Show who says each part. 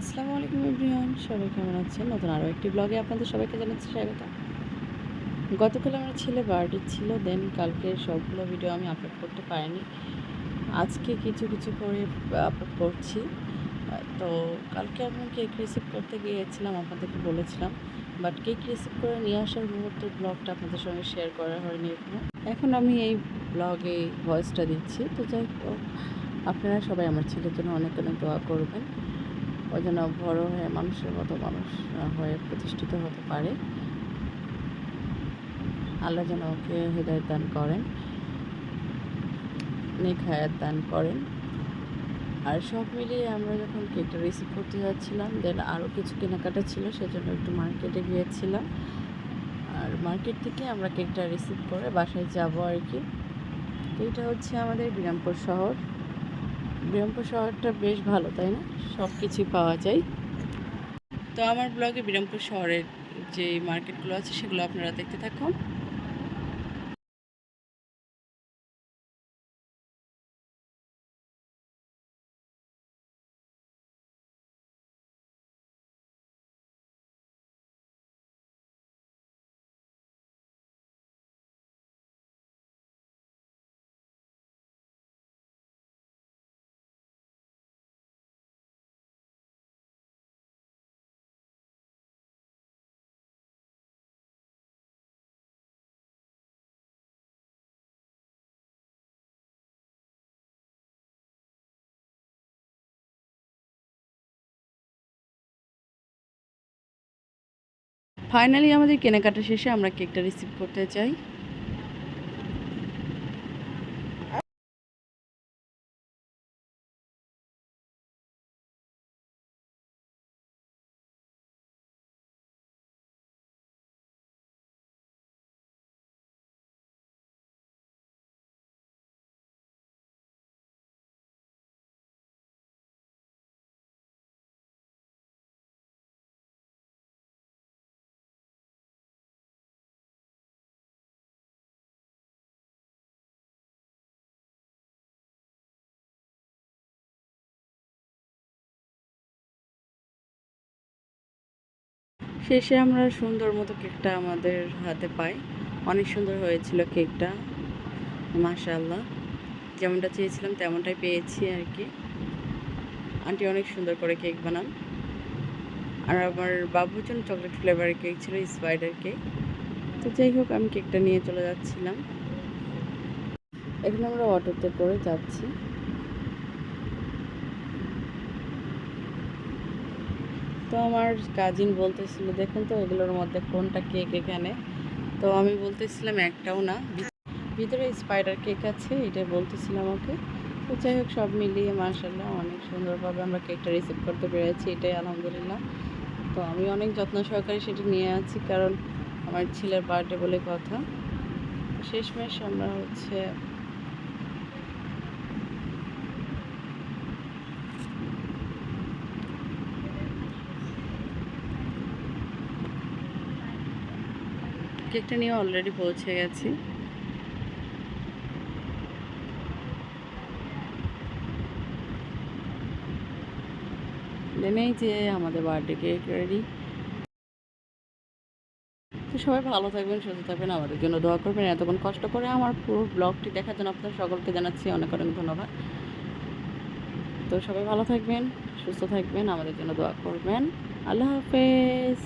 Speaker 1: আসসালামু আলাইকুম এভরিওয়ান, সবাই কেমন আছেন? নতুন আরও একটি ব্লগে আপনাদের সবাইকে জানাচ্ছি স্বাগত। গতকাল আমার ছেলে বার্থডে ছিল দেন কালকে সবগুলো ভিডিও আমি আপলোড করতে পারিনি। আজকে কিছু কিছু করে আপলোড করছি। তো কালকে আমি কেক রিসিভ করতে গিয়েছিলাম, আপনাদেরকে বলেছিলাম। বাট কেক রিসিভ করে নিয়ে আসার মুহূর্তের ব্লগটা আপনাদের সঙ্গে শেয়ার করা হয়নি এখনও। এখন আমি এই ব্লগে ভয়েসটা দিচ্ছি। তো যাই হোক, আপনারা সবাই আমার ছেলের জন্য অনেক অনেক দোয়া করবেন। ও যেন বড় হয়ে মানুষের মতো মানুষ হয়ে প্রতিষ্ঠিত হতে পারে। আল্লাহ যেন ওকে হৃদয় দান করেন, নেক হায়াত দান করেন। আর সব মিলিয়ে আমরা যখন কেকটা রিসিভ করতে যাচ্ছিলাম দেন আরও কিছু কেনাকাটা ছিল, সেজন্য একটু মার্কেটে গিয়েছিলাম। আর মার্কেট থেকে আমরা কেকটা রিসিভ করে বাসায় যাব আর কি। এটা হচ্ছে আমাদের বিরামপুর শহর। বিরামপুর শহরটা বেশ ভালো, তাই না? সব কিছুই পাওয়া যায়। তো আমার ব্লগে বিরামপুর শহরের যে মার্কেটগুলো আছে, সেগুলো আপনারা দেখতে থাকুন। ফাইনালি আমাদের কেনাকাটা শেষে আমরা কেকটা রিসিভ করতে চাই। শেষে আমরা সুন্দর মতো কেকটা আমাদের হাতে পাই। অনেক সুন্দর হয়েছিল কেকটা, মাশাআল্লাহ। যেমনটা চেয়েছিলাম তেমনটাই পেয়েছি আর কি। আন্টি অনেক সুন্দর করে কেক বানান। আর আমার বাবুর জন্য চকলেট ফ্লেভারের কেক ছিল স্পাইডার কেক তো যাই হোক, আমি কেকটা নিয়ে চলে যাচ্ছিলাম। এখন আমরা অটোতে করে যাচ্ছি। তো আমার কাজিন বলতেছিল, দেখুন তো এগুলোর মধ্যে কোনটা কেক এখানে? তো আমি বলতেছিলাম, একটাও না। ভিতরে স্পাইডার কেক আছে, এটা বলতেছিলাম ওকে তো যাই হোক, সব মিলিয়ে মার্শাল্লাহ অনেক সুন্দরভাবে আমরা কেকটা রিসিভ করতে পেরেছি, এটাই আলহামদুলিল্লাহ। তো আমি অনেক যত্ন সহকারে সেটা নিয়ে আছি, কারণ আমার ছেলের বার্থডে বলে কথা। শেষমেশ আমরা হচ্ছে কেকটা নিয়ে অলরেডি পৌঁছে গেছি। নেই যে আমাদের বার্থডে কেক রেডি তো সবাই ভালো থাকবেন, সুস্থ থাকবেন, আমাদের জন্য দোয়া করবেন। এতক্ষণ কষ্ট করে আমার পুরো ব্লগটি দেখার জন্য আপনাদের সকলকে জানাচ্ছি অনেক অনেক ধন্যবাদ। তো সবাই ভালো থাকবেন, সুস্থ থাকবেন, আমাদের জন্য দোয়া করবেন। আল্লাহ হাফেজ।